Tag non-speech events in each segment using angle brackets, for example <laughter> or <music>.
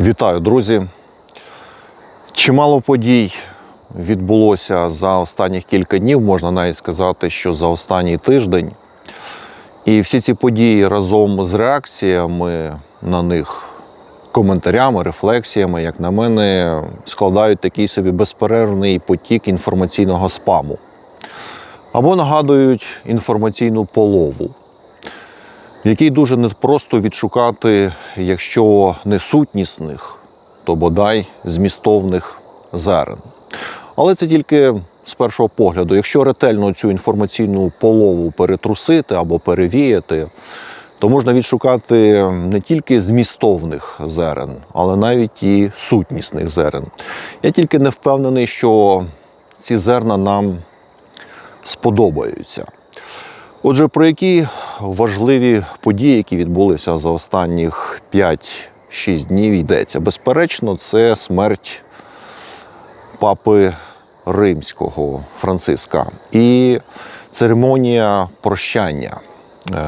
Вітаю, друзі! Чимало подій відбулося за останніх кілька днів, можна навіть сказати, що за останній тиждень. І всі ці події разом з реакціями на них, коментарями, рефлексіями, як на мене, складають такий собі безперервний потік інформаційного спаму. Або нагадують інформаційну полову, який дуже непросто відшукати, якщо не сутнісних, то бодай змістовних зерен. Але це тільки з першого погляду. Якщо ретельно цю інформаційну полову перетрусити або перевіяти, то можна відшукати не тільки змістовних зерен, але навіть і сутнісних зерен. Я тільки не впевнений, що ці зерна нам сподобаються. Отже, про які важливі події, які відбулися за останніх 5-6 днів, йдеться? Безперечно, це смерть папи римського Франциска і церемонія прощання е,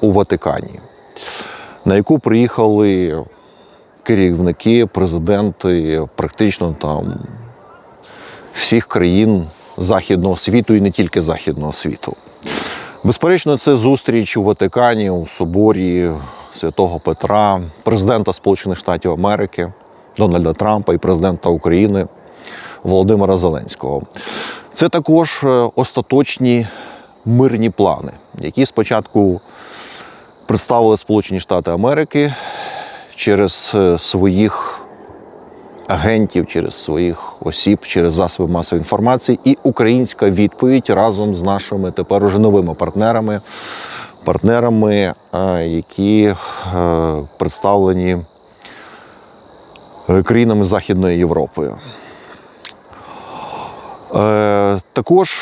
у Ватикані, на яку приїхали керівники, президенти практично там всіх країн західного світу і не тільки західного світу. Безперечно, це зустріч у Ватикані у соборі святого Петра, президента Сполучених Штатів Америки Дональда Трампа і президента України Володимира Зеленського. Це також е, остаточні мирні плани, які спочатку представили Сполучені Штати Америки через е, своїх агентів, через своїх осіб, через засоби масової інформації, і українська відповідь разом з нашими тепер уже новими партнерами, партнерами, е, які е, представлені е, країнами Західної Європи. Також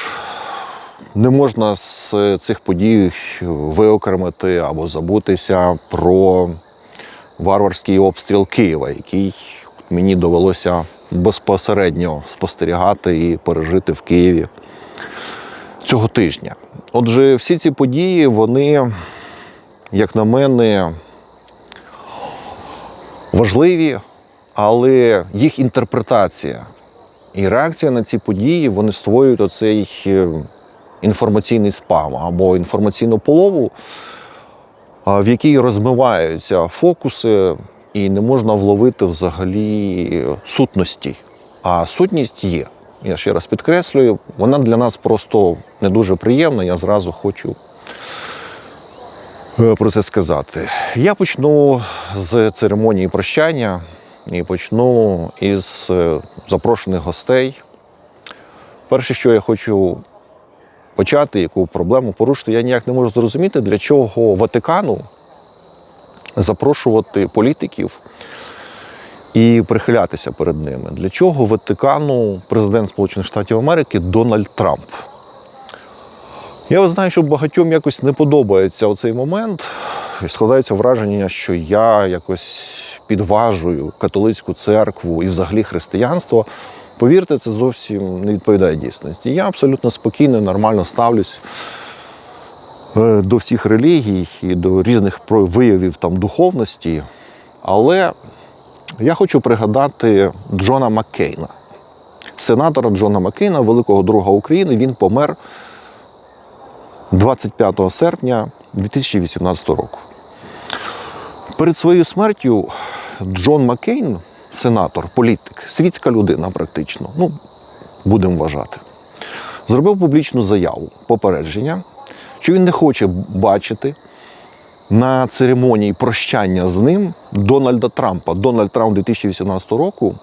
не можна з цих подій виокремити або забутися про варварський обстріл Києва, який мені довелося безпосередньо спостерігати і пережити в Києві цього тижня. Отже, всі ці події, вони, як на мене, важливі, але їх інтерпретація і реакція на ці події вони створюють оцей е, інформаційний спам або інформаційну полову, в якій розмиваються фокуси, і не можна вловити взагалі сутності. А сутність є. Я ще раз підкреслюю, вона для нас просто не дуже приємна. Я зразу хочу е, про це сказати. Я почну з церемонії прощання і почну із е, запрошених гостей. Перше, що я хочу почати, яку проблему порушити, я ніяк не можу зрозуміти, для чого Ватикану запрошувати політиків і прихилятися перед ними. Для чого Ватикану президент Сполучених Штатів Америки Дональд Трамп? Я знаю, що багатьом якось не подобається оцей момент. І складається враження, що я якось підважую католицьку церкву і взагалі християнство. Повірте, це зовсім не відповідає дійсності. Я абсолютно спокійно, нормально ставлюсь до всіх релігій і до різних виявів там духовності. Але я хочу пригадати Джона Маккейна, сенатора Джона Маккейна, великого друга України. Він помер 25 серпня 2018 року. Перед своєю смертю Джон Маккейн, сенатор, політик, світська людина практично, ну, будемо вважати, зробив публічну заяву, попередження, що він не хоче бачити на церемонії прощання з ним Дональда Трампа. Дональд Трамп 2018 року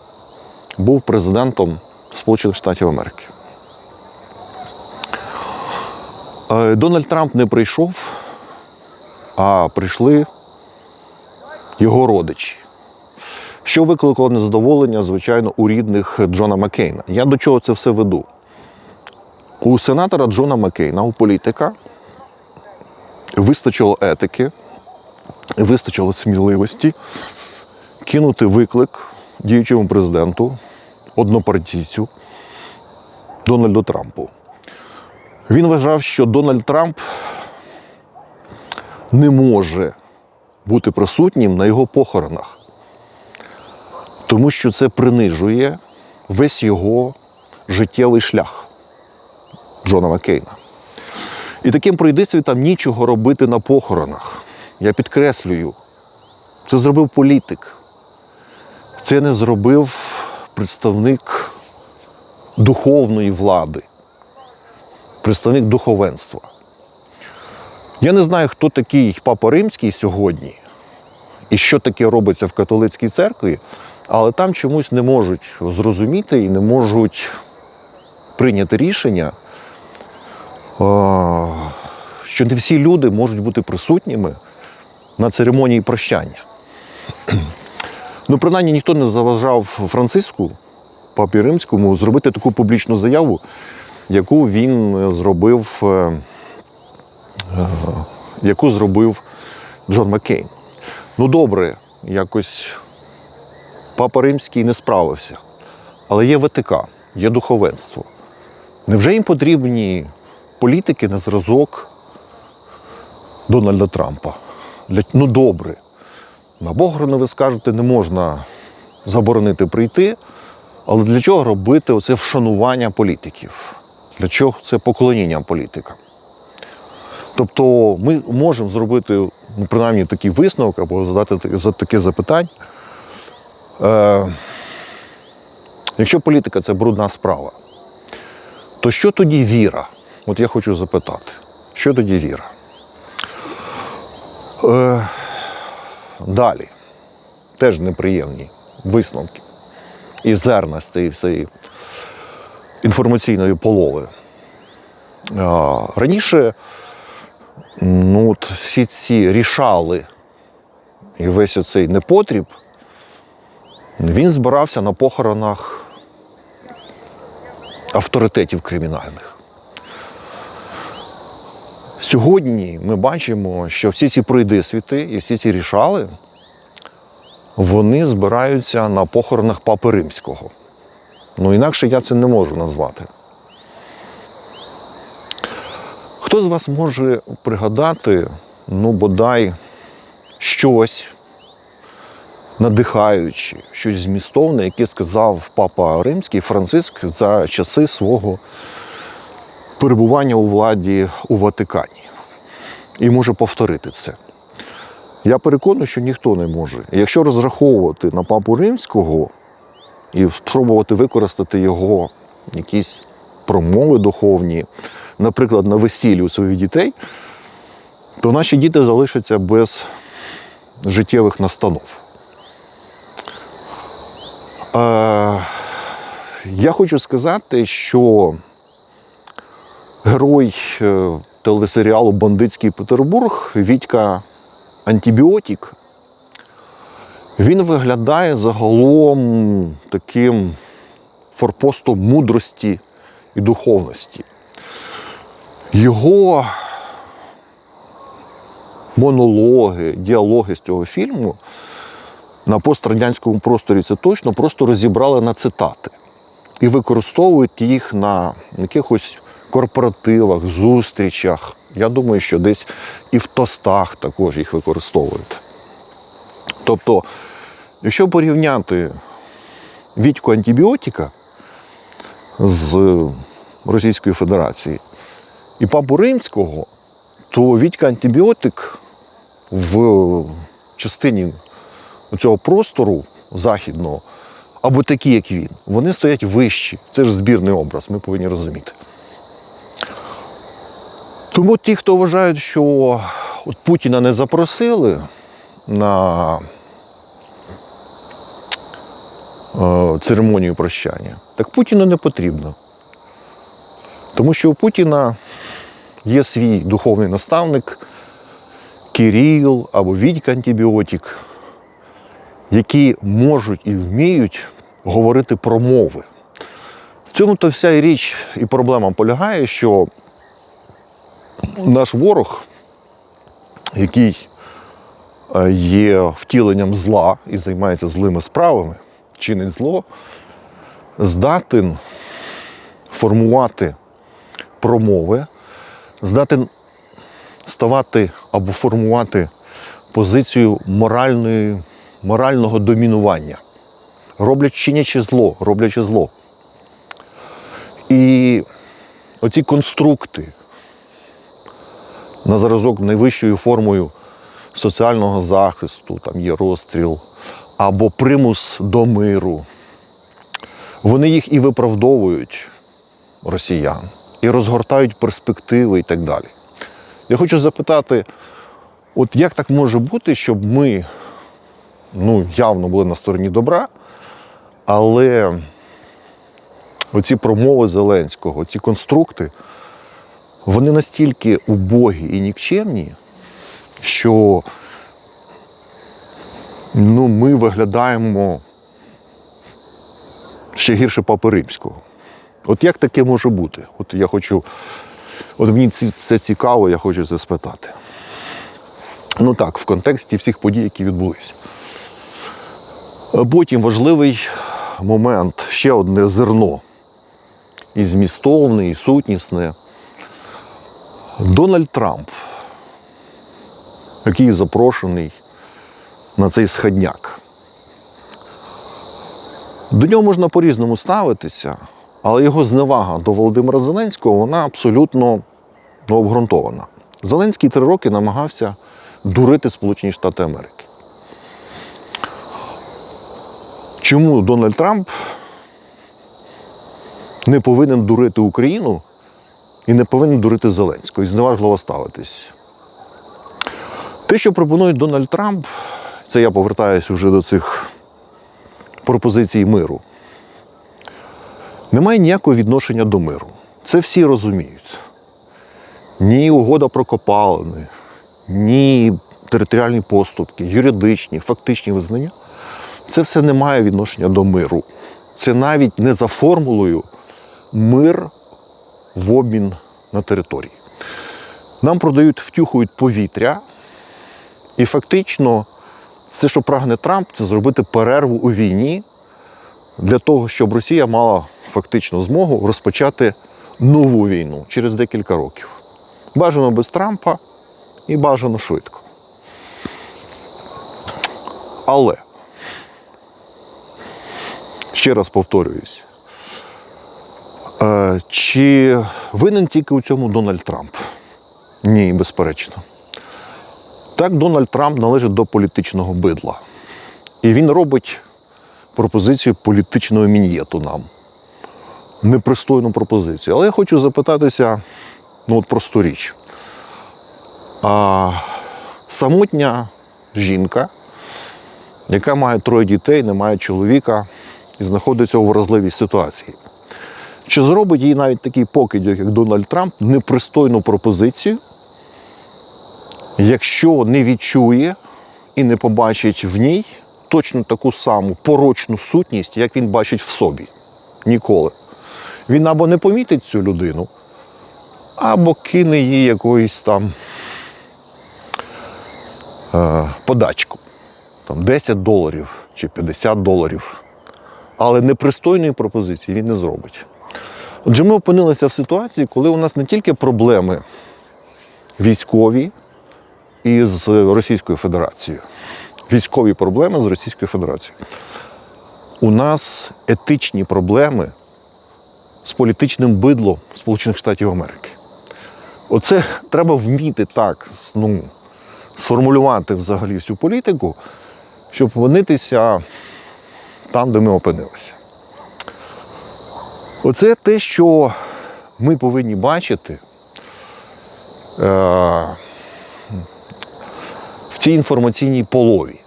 був президентом Сполучених Штатів Америки. Е, Дональд Трамп не прийшов, а прийшли його родичі. Що викликало незадоволення, звичайно, у рідних Джона Маккейна. Я до чого це все веду? У сенатора Джона Маккейна, у політика, вистачило етики, вистачило сміливості кинути виклик діючому президенту, однопартійцю Дональду Трампу. Він вважав, що Дональд Трамп не може бути присутнім на його похоронах. Тому що це принижує весь його життєвий шлях Джона Маккейна. І таким пройдисвітам нічого робити на похоронах. Я підкреслюю, це зробив політик. Це не зробив представник духовної влади, представник духовенства. Я не знаю, хто такий Папа Римський сьогодні і що таке робиться в католицькій церкві, але там чомусь не можуть зрозуміти і не можуть прийняти рішення, що не всі люди можуть бути присутніми на церемонії прощання. <clears throat> Ну, принаймні, ніхто не заважав Франциску, папі римському, зробити таку публічну заяву, яку він е, зробив, е, е, яку зробив Джон Маккейн. Ну, добре, якось папа римський не справився. Але є ВТК, є духовенство. Невже їм потрібні політики на зразок Дональда Трампа? Ну добре. На Бограну, ви скажете, не можна заборонити прийти, але для чого робити оце вшанування політиків? Для чого це поклоніння політикам? Тобто ми можемо зробити ну, принаймні такий висновок або задати таке- за- таке запитання. Е, якщо політика це брудна справа, то що тоді віра? От я хочу запитати, що тоді віра? Е, далі. Теж неприємні висновки і зерна з цієї всієї інформаційної полови. А, раніше ну, от всі ці рішали і весь оцей непотріб, він збирався на похоронах авторитетів кримінальних. Сьогодні ми бачимо, що всі ці пройдисвіти і всі ці рішали, вони збираються на похоронах Папи Римського. Ну, інакше я це не можу назвати. Хто з вас може пригадати, ну, бодай щось надихаюче, щось змістовне, яке сказав папа Римський Франциск за часи свого перебування у владі у Ватикані? І може повторити це. Я переконаний, що ніхто не може. Якщо розраховувати на папу римського і спробувати використати його якісь промови духовні, наприклад, на весіллі у своїх дітей, то наші діти залишаться без життєвих настанов. Е, я хочу сказати, що герой е, телесеріалу Бандитський Петербург Вітька Антибіотик, він виглядає загалом таким форпостом мудрості і духовності. Його монологи, діалоги з цього фільму на пострадянському просторі це точно просто розібрали на цитати і використовують їх на якихось корпоративах, зустрічах. Я думаю, що десь і в тостах також їх використовують. Тобто, якщо порівняти Вітьку антибіотика з Російської Федерації і папу Римського, то Вітька антибіотик в частині цього простору західного, або такі, як він, вони стоять вищі. Це ж збірний образ, ми повинні розуміти. Тому ті, хто вважають, що от Путіна не запросили на е, церемонію прощання, так Путіну не потрібно. Тому що у Путіна є свій духовний наставник Кирил або Вітька антибіотик, які можуть і вміють говорити про мови. В цьому то вся і річ і проблема полягає, що наш ворог, який е, є втіленням зла і займається злими справами, чинить зло, здатен формувати промови, здатен ставати або формувати позицію моральної, морального домінування. роблять чинячи зло, роблячи зло. І оці конструкти на зразок найвищою формою соціального захисту, там є розстріл, або примус до миру. Вони їх і виправдовують росіян, і розгортають перспективи і так далі. Я хочу запитати, от як так може бути, щоб ми ну, явно були на стороні добра, але оці промови Зеленського, ці конструкти, вони настільки убогі і нікчемні, що ну, ми виглядаємо ще гірше Папи Римського. От як таке може бути? От я хочу, от мені це цікаво, я хочу це спитати. Ну так, в контексті всіх подій, які відбулися. Потім важливий момент, ще одне зерно. І змістовне, і сутнісне. Дональд Трамп, який запрошений на цей сходняк. До нього можна по-різному ставитися, але його зневага до Володимира Зеленського вона абсолютно ну, обґрунтована. Зеленський три роки намагався дурити Сполучені Штати Америки. Чому Дональд Трамп не повинен дурити Україну і не повинен дурити Зеленського і зневажливо ставитись? Те, що пропонує Дональд Трамп, це я повертаюся вже до цих пропозицій миру, не має ніякого відношення до миру. Це всі розуміють. Ні угода про копалини, ні територіальні поступки, юридичні, фактичні визнання. Це все не має відношення до миру. Це навіть не за формулою мир в обмін на території. Нам продають, втюхують повітря, і фактично все, що прагне Трамп, це зробити перерву у війні для того, щоб Росія мала фактично змогу розпочати нову війну через декілька років. Бажано без Трампа і бажано швидко. Але, ще раз повторююсь, чи винен тільки у цьому Дональд Трамп? Ні, безперечно. Так, Дональд Трамп належить до політичного бидла. І він робить пропозицію політичного мін'єту нам. Непристойну пропозицію. Але я хочу запитатися ну, от просту річ. А, самотня жінка, яка має троє дітей, не має чоловіка і знаходиться у вразливій ситуації. Чи зробить їй навіть такий покидьок, як Дональд Трамп, непристойну пропозицію, якщо не відчує і не побачить в ній точно таку саму порочну сутність, як він бачить в собі. Ніколи. Він або не помітить цю людину, або кине їй якоюсь там е, подачку. Там 10 доларів чи 50 доларів. Але непристойної пропозиції він не зробить. Отже, ми опинилися в ситуації, коли у нас не тільки проблеми військові із Російською Федерацією, військові проблеми з Російською Федерацією. У нас етичні проблеми з політичним бидлом Сполучених Штатів Америки. Оце треба вміти так ну, сформулювати взагалі всю політику, щоб опинитися там, де ми опинилися. Оце те, що ми повинні бачити е, в цій інформаційній полові,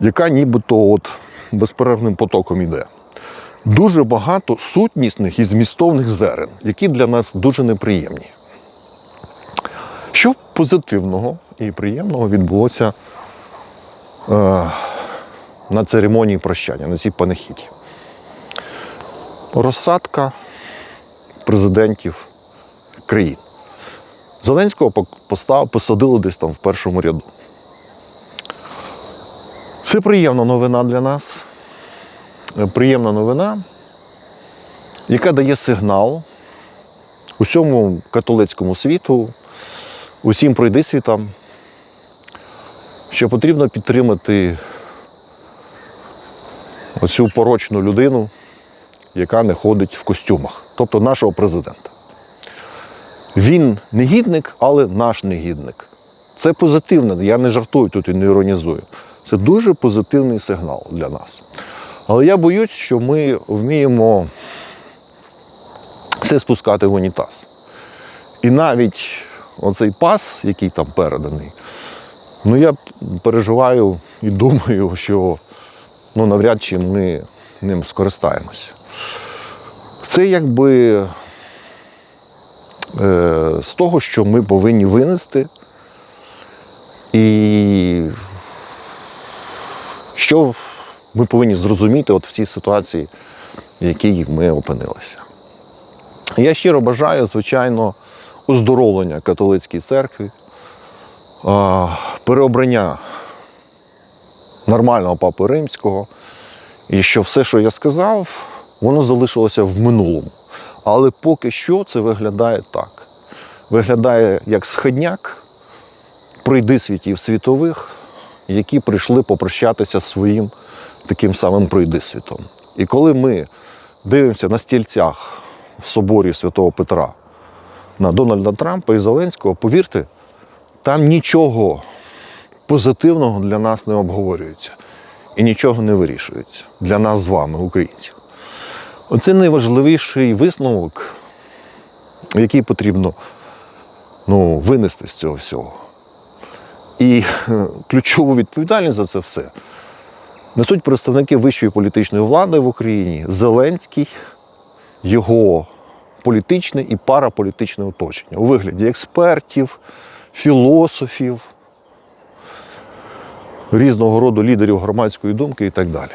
яка нібито от безперервним потоком йде. Дуже багато сутнісних і змістовних зерен, які для нас дуже неприємні. Що позитивного і приємного відбулося е, на церемонії прощання, на цій панихіді? Розсадка президентів країн. Зеленського постав, посадили десь там в першому ряду. Це приємна новина для нас. Приємна новина, яка дає сигнал усьому католицькому світу, усім пройдисвітам, що потрібно підтримати оцю порочну людину, яка не ходить в костюмах, тобто нашого президента. Він негідник, але наш негідник. Це позитивно, я не жартую тут і не іронізую. Це дуже позитивний сигнал для нас. Але я боюсь, що ми вміємо все спускати в унітаз. І навіть оцей пас, який там переданий, ну я переживаю і думаю, що ну, навряд чи ми ним скористаємося. Це якби е, з того, що ми повинні винести, і що ми повинні зрозуміти от в цій ситуації, в якій ми опинилися. Я щиро бажаю, звичайно, оздоровлення католицькій церкві, переобрання нормального папи римського, і що все, що я сказав, воно залишилося в минулому. Але поки що це виглядає так. Виглядає як сходняк пройди світів світових, які прийшли попрощатися своїм таким самим пройдисвітом. І коли ми дивимося на стільцях в соборі Святого Петра на Дональда Трампа і Зеленського, повірте, там нічого позитивного для нас не обговорюється і нічого не вирішується для нас з вами, українців. Оце найважливіший висновок, який потрібно ну, винести з цього всього. І е, ключову відповідальність за це все несуть представники вищої політичної влади в Україні, Зеленський, його політичне і параполітичне оточення у вигляді експертів, філософів, різного роду лідерів громадської думки і так далі.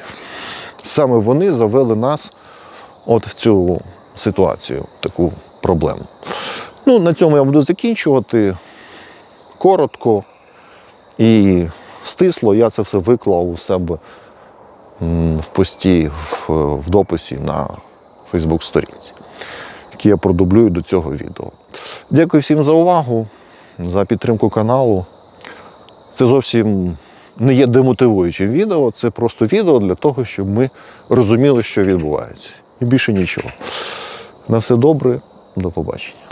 Саме вони завели нас от в цю ситуацію, таку проблему. Ну, на цьому я буду закінчувати. Коротко і стисло я це все виклав у себе в пості, в, в дописі на Фейсбук-сторінці, який я продублюю до цього відео. Дякую всім за увагу, за підтримку каналу. Це зовсім не є демотивуючим відео, це просто відео для того, щоб ми розуміли, що відбувається. І більше нічого. На все добре, до побачення.